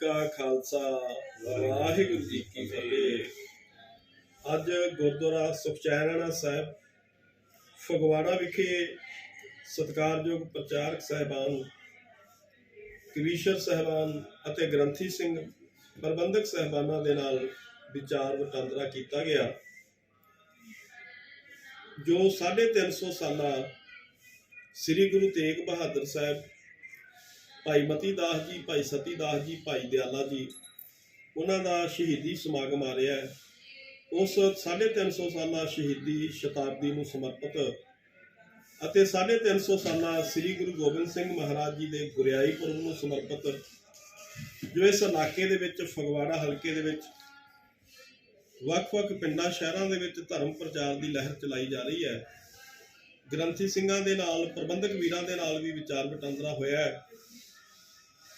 ਕਾ ਖਾਲਸਾ, ਵਾਹਿਗੁਰੂ ਜੀ ਕੀ ਫਤਿਹ। ਅੱਜ ਗੁਰਦੁਆਰਾ ਸੁਖਚੈਨਣਾ ਸਾਹਿਬ, ਫਗਵਾੜਾ ਵਿਖੇ ਸਤਿਕਾਰਯੋਗ ਪ੍ਰਚਾਰਕ ਸਹਿਬਾਨ ਕਵੀਸ਼ਰ ਸਹਿਬਾਨ ਅਤੇ ਗ੍ਰੰਥੀ ਸਿੰਘ, ਪ੍ਰਬੰਧਕ ਸਹਿਬਾਨਾਂ ਦੇ ਨਾਲ ਵਿਚਾਰ ਵਟਾਂਦਰਾ ਕੀਤਾ ਗਿਆ। ਜੋ 350 ਸਾਲਾ ਸ੍ਰੀ ਗੁਰੂ ਤੇਗ ਬਹਾਦਰ ਸਾਹਿਬ ਭਾਈ ਮਤੀ ਦਾਸ ਜੀ, ਭਾਈ ਸਤੀ ਦਾਸ ਜੀ, ਭਾਈ ਦਿਆਲਾ ਜੀ, ਉਹਨਾਂ ਦਾ ਸ਼ਹੀਦੀ ਸਮਾਗਮ ਆ ਰਿਹਾ ਹੈ। ਉਸ 350 ਸਾਲਾ ਸ਼ਹੀਦੀ ਸ਼ਤਾਬਦੀ ਨੂੰ ਸਮਰਪਿਤ ਅਤੇ 350 ਸਾਲਾ ਸ੍ਰੀ ਗੁਰੂ ਗੋਬਿੰਦ ਸਿੰਘ ਮਹਾਰਾਜ ਜੀ ਦੇ ਗੁਰਿਆਈ ਪੁਰਬ ਨੂੰ ਸਮਰਪਿਤ, ਜੋ ਇਸ ਇਲਾਕੇ ਦੇ ਵਿੱਚ, ਫਗਵਾੜਾ ਹਲਕੇ ਦੇ ਵਿੱਚ, ਵੱਖ-ਵੱਖ ਪਿੰਡਾਂ, ਸ਼ਹਿਰਾਂ ਦੇ ਵਿੱਚ ਧਰਮ ਪ੍ਰਚਾਰ ਦੀ ਲਹਿਰ ਚਲਾਈ ਜਾ ਰਹੀ ਹੈ। ਗ੍ਰੰਥੀ ਸਿੰਘਾਂ ਦੇ ਨਾਲ, ਪ੍ਰਬੰਧਕ ਵੀਰਾਂ ਦੇ ਨਾਲ ਵੀ ਵਿਚਾਰ ਵਟਾਂਦਰਾ ਹੋਇਆ ਹੈ।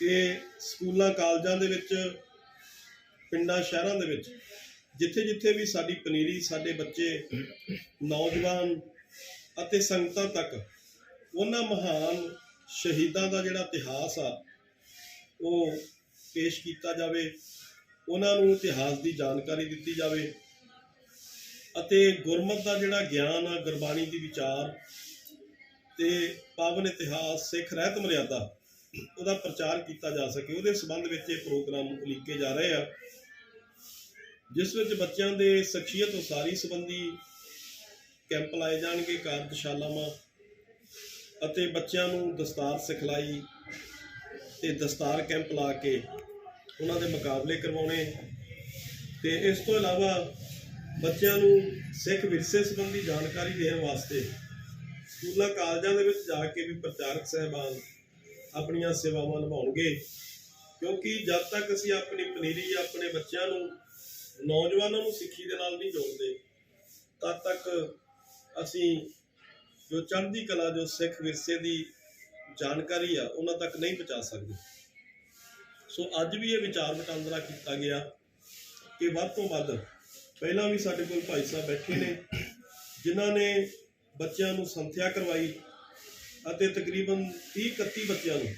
ਕਿ ਸਕੂਲਾਂ, ਕਾਲਜਾਂ ਦੇ ਵਿੱਚ, ਪਿੰਡਾਂ, ਸ਼ਹਿਰਾਂ ਦੇ ਵਿੱਚ ਜਿੱਥੇ ਜਿੱਥੇ ਵੀ ਸਾਡੀ ਪਨੀਰੀ, ਸਾਡੇ ਬੱਚੇ, ਨੌਜਵਾਨ ਅਤੇ ਸੰਗਤਾਂ ਤੱਕ, ਉਹਨਾਂ ਮਹਾਨ ਸ਼ਹੀਦਾਂ ਦਾ ਜਿਹੜਾ ਇਤਿਹਾਸ ਆ, ਉਹ ਪੇਸ਼ ਕੀਤਾ ਜਾਵੇ, ਉਹਨਾਂ ਨੂੰ ਇਤਿਹਾਸ ਦੀ ਜਾਣਕਾਰੀ ਦਿੱਤੀ ਜਾਵੇ ਅਤੇ ਗੁਰਮਤ ਦਾ ਜਿਹੜਾ ਗਿਆਨ ਆ, ਗੁਰਬਾਣੀ ਦੀ ਵਿਚਾਰ ਤੇ ਪਾਵਨ ਇਤਿਹਾਸ, ਸਿੱਖ ਰਹਿਤ ਮਰਿਆਦਾ ਉਹਦਾ ਪ੍ਰਚਾਰ ਕੀਤਾ ਜਾ ਸਕੇ, ਉਹਦੇ ਸੰਬੰਧ ਵਿੱਚ ਇਹ ਪ੍ਰੋਗਰਾਮ ਉਲੀਕੇ ਜਾ ਰਹੇ ਆ। ਜਿਸ ਵਿੱਚ ਬੱਚਿਆਂ ਦੇ ਸ਼ਖਸੀਅਤ ਉਸਾਰੀ ਸੰਬੰਧੀ ਕੈਂਪ ਲਾਏ ਜਾਣਗੇ, ਕਾਰਜਸ਼ਾਲਾਵਾਂ ਅਤੇ ਬੱਚਿਆਂ ਨੂੰ ਦਸਤਾਰ ਸਿਖਲਾਈ ਤੇ ਦਸਤਾਰ ਕੈਂਪ ਲਾ ਕੇ ਉਹਨਾਂ ਦੇ ਮੁਕਾਬਲੇ ਕਰਵਾਉਣੇ। ਤੇ ਇਸ ਤੋਂ ਇਲਾਵਾ ਬੱਚਿਆਂ ਨੂੰ ਸਿੱਖ ਵਿਰਸੇ ਸੰਬੰਧੀ ਜਾਣਕਾਰੀ ਦੇਣ ਵਾਸਤੇ ਸਕੂਲਾਂ, ਕਾਲਜਾਂ ਦੇ ਵਿੱਚ ਜਾ ਕੇ ਵੀ ਪ੍ਰਚਾਰਕ ਸਹਿਬਾਨ ਆਪਣੀਆਂ ਸੇਵਾਵਾਂ ਨਿਭਾਉਣਗੇ। ਕਿਉਂਕਿ ਜਦ ਤੱਕ ਅਸੀਂ ਆਪਣੀ ਪਨੀਰੀ ਆਪਣੇ ਬੱਚਿਆਂ ਨੂੰ, ਨੌਜਵਾਨਾਂ ਨੂੰ ਸਿੱਖੀ ਦੇ ਨਾਲ ਨਹੀਂ ਜੋੜਦੇ, ਤਦ ਤੱਕ ਅਸੀਂ ਜੋ ਚੜ੍ਹਦੀ ਕਲਾ, ਜੋ ਸਿੱਖ ਵਿਰਸੇ ਦੀ ਜਾਣਕਾਰੀ ਆ, ਉਹਨਾਂ ਤੱਕ ਨਹੀਂ ਪਹੁੰਚਾ ਸਕਦੇ। ਸੋ ਅੱਜ ਵੀ ਇਹ ਵਿਚਾਰ ਵਟਾਂਦਰਾ ਕੀਤਾ ਗਿਆ ਕਿ ਵੱਧ ਤੋਂ ਵੱਧ ਪਹਿਲਾਂ ਵੀ ਸਾਡੇ ਕੋਲ ਭਾਈ ਸਾਹਿਬ ਬੈਠੇ ਨੇ, ਜਿਨ੍ਹਾਂ ਨੇ ਬੱਚਿਆਂ ਨੂੰ ਸੰਥਿਆ ਕਰਵਾਈ ਅਤੇ ਤਕਰੀਬਨ 30 31 ਬੱਚਿਆਂ ਨੂੰ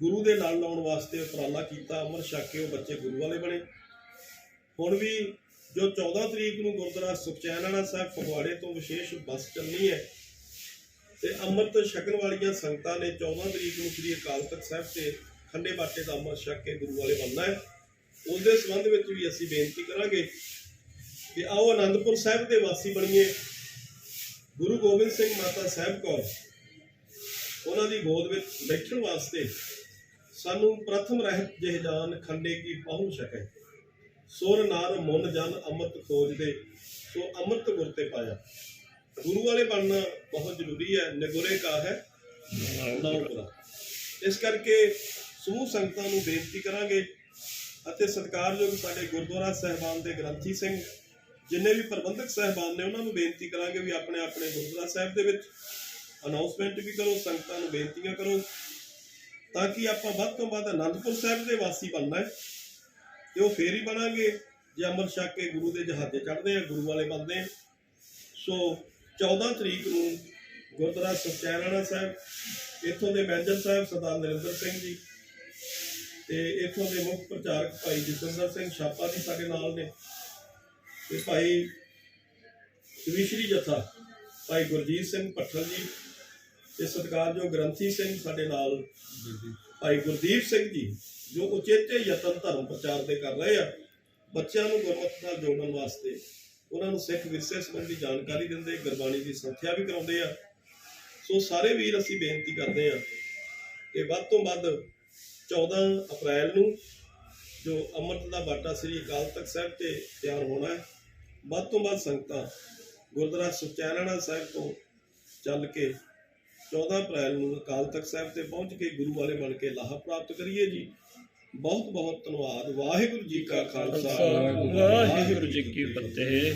ਗੁਰੂ ਦੇ ਨਾਲ ਲਾਉਣ ਵਾਸਤੇ ਉਪਰਾਲਾ ਕੀਤਾ। ਅਮਰ ਛਕ ਕੇ ਉਹ ਬੱਚੇ ਗੁਰੂ ਵਾਲੇ ਬਣੇ। ਹੁਣ ਵੀ ਜੋ 14 ਤਰੀਕ ਨੂੰ ਗੁਰਦੁਆਰਾ ਸੁਖਚੈਨ ਵਾਲਾ ਸਾਹਿਬ ਫਗਵਾੜੇ ਤੋਂ ਵਿਸ਼ੇਸ਼ ਬੱਸ ਚੱਲਣੀ ਹੈ ਤੇ ਅੰਮ੍ਰਿਤ ਛਕਣ ਵਾਲੀਆਂ ਸੰਗਤਾਂ ਨੇ 14 ਤਰੀਕ ਨੂੰ ਸ੍ਰੀ ਅਕਾਲ ਤਖਤ ਸਾਹਿਬ ਤੇ ਖੰਡੇ ਬਾਟੇ ਦਾ ਅੰਮ੍ਰਿਤ ਛਕ ਕੇ ਗੁਰੂ ਵਾਲੇ ਬਣਨਾ ਹੈ। ਉਸ ਦੇ ਸੰਬੰਧ ਵਿੱਚ ਵੀ ਅਸੀਂ ਬੇਨਤੀ ਕਰਾਂਗੇ ਕਿ ਆਓ ਆਨੰਦਪੁਰ ਸਾਹਿਬ ਦੇ ਵਾਸੀ ਬਣੀਏ। ਗੁਰੂ ਗੋਬਿੰਦ ਸਿੰਘ ਮਾਤਾ ਸਾਹਿਬ ਕੌਰ ਉਹਨਾਂ ਦੀ ਗੋਦ ਵਿੱਚ ਬੈਠਣ ਵਾਸਤੇ ਸਾਨੂੰ ਪ੍ਰਥਮ ਰਹਿਤ ਜਹਜਾਨ ਖੰਡੇ ਕੀ ਪਹੁੰਚ ਸਕੇ। ਸੁਰ ਨਾਰ ਮੁਨ ਜਨ ਅੰਮ੍ਰਿਤ ਖੋਜਦੇ, ਸੋ ਅੰਮ੍ਰਿਤ ਗੁਰ ਤੇ ਪਾਇਆ। ਗੁਰੂ ਵਾਲੇ ਬਣਨਾ ਬਹੁਤ ਜ਼ਰੂਰੀ ਹੈ, ਨਿਗੁਰੇ ਕਾ ਹੈ ਨਾਉਪੁਰਾ ਇਸ ਕਰਕੇ ਸਮੂਹ ਸੰਗਤਾਂ ਨੂੰ ਬੇਨਤੀ ਕਰਾਂਗੇ ਅਤੇ ਸਤਿਕਾਰਯੋਗ ਸਾਡੇ ਗੁਰਦੁਆਰਾ ਸਹਿਬਾਨ ਦੇ ਗ੍ਰੰਥੀ ਸਿੰਘ, ਜਿੰਨੇ ਵੀ ਪ੍ਰਬੰਧਕ ਸਹਿਬਾਨ ਨੇ, ਉਹਨਾਂ ਨੂੰ ਬੇਨਤੀ ਕਰਾਂਗੇ ਵੀ ਆਪਣੇ ਆਪਣੇ ਗੁਰਦੁਆਰਾ ਸਾਹਿਬ ਦੇ ਵਿੱਚ ਅਨਾਉਂਸਮੈਂਟ ਵੀ ਕਰੋ, ਸੰਗਤਾਂ ਨੂੰ ਬੇਨਤੀਆਂ ਕਰੋ, ਤਾਂ ਕਿ ਆਪਾਂ ਵੱਧ ਤੋਂ ਵੱਧ ਅਨੰਦਪੁਰ ਸਾਹਿਬ ਦੇ ਵਾਸੀ ਬਣਨਾ ਹੈ। ਤੇ ਉਹ ਫੇਰ ਹੀ ਬਣਾਂਗੇ, ਜੇ ਅੰਮ੍ਰਿਤ ਛਕ ਕੇ ਗੁਰੂ ਦੇ ਜਹਾਜ਼ੇ ਚੜ੍ਹਦੇ ਆ ਗੁਰੂ ਵਾਲੇ ਬਣਦੇ ਆ ਸੋ 14 ਤਰੀਕ ਨੂੰ ਗੁਰਦੁਆਰਾ ਸੁਖਚੈਨਣਾ ਸਾਹਿਬ, ਇੱਥੋਂ ਦੇ ਮੈਨੇਜਰ ਸਾਹਿਬ ਸਰਦਾਰ ਨਰਿੰਦਰ ਸਿੰਘ ਜੀ, ਤੇ ਇੱਥੋਂ ਦੇ ਮੁੱਖ ਪ੍ਰਚਾਰਕ ਭਾਈ ਜਸਵਿੰਦਰ ਸਿੰਘ ਛਾਪਾ ਜੀ ਸਾਡੇ ਨਾਲ ਨੇ। ਤੇ ਭਾਈ ਕਵੀਸ਼ਰੀ ਜਥਾ, ਭਾਈ ਗੁਰਜੀਤ ਸਿੰਘ ਪੱਠਲ ਜੀ ਤੇ ਸਤਿਕਾਰਯੋਗ ਗ੍ਰੰਥੀ ਸਿੰਘ ਸਾਡੇ ਨਾਲ ਭਾਈ ਗੁਰਦੀਪ ਸਿੰਘ ਜੀ ਜੋ ਉਚੇਚੇ ਯਤਨ ਧਰਮ ਪ੍ਰਚਾਰ ਦੇ ਕਰ ਰਹੇ ਆ ਬੱਚਿਆਂ ਨੂੰ ਗੁਰਮਤਿ ਨਾਲ ਜੋੜਨ ਵਾਸਤੇ ਉਹਨਾਂ ਨੂੰ ਸਿੱਖ ਵਿਰਸੇ ਸੰਬੰਧੀ ਜਾਣਕਾਰੀ ਦਿੰਦੇ ਗੁਰਬਾਣੀ ਦੀ ਸੰਥਿਆ ਵੀ ਕਰਾਉਂਦੇ ਆ। ਸੋ ਸਾਰੇ ਵੀਰ ਅਸੀਂ ਬੇਨਤੀ ਕਰਦੇ ਆ ਕਿ ਵੱਧ ਤੋਂ ਵੱਧ 14 ਅਪ੍ਰੈਲ ਨੂੰ ਜੋ ਅੰਮ੍ਰਿਤ ਦਾ ਬਾਟਾ ਸ੍ਰੀ ਅਕਾਲ ਤਖਤ ਸਾਹਿਬ ਤੇ ਤਿਆਰ ਹੋਣਾ ਹੈ ਵੱਧ ਤੋਂ ਵੱਧ ਸੰਗਤਾਂ ਗੁਰਦੁਆਰਾ ਸੁਚੈਨਣਾ ਸਾਹਿਬ ਤੋਂ ਚੱਲ ਕੇ 14 ਅਪ੍ਰੈਲ ਨੂੰ ਅਕਾਲ ਤਖਤ ਸਾਹਿਬ ਤੇ ਪਹੁੰਚ ਕੇ ਗੁਰੂ ਵਾਲੇ ਬਣ ਕੇ ਲਾਹਾ ਪ੍ਰਾਪਤ ਕਰੀਏ ਜੀ। ਬਹੁਤ ਬਹੁਤ ਧੰਨਵਾਦ। ਵਾਹਿਗੁਰੂ ਜੀ ਕਾ ਖਾਲਸਾ। ਵਾਹਿਗੁਰੂ ਜੀ ਕੀ ਫਤਿਹ।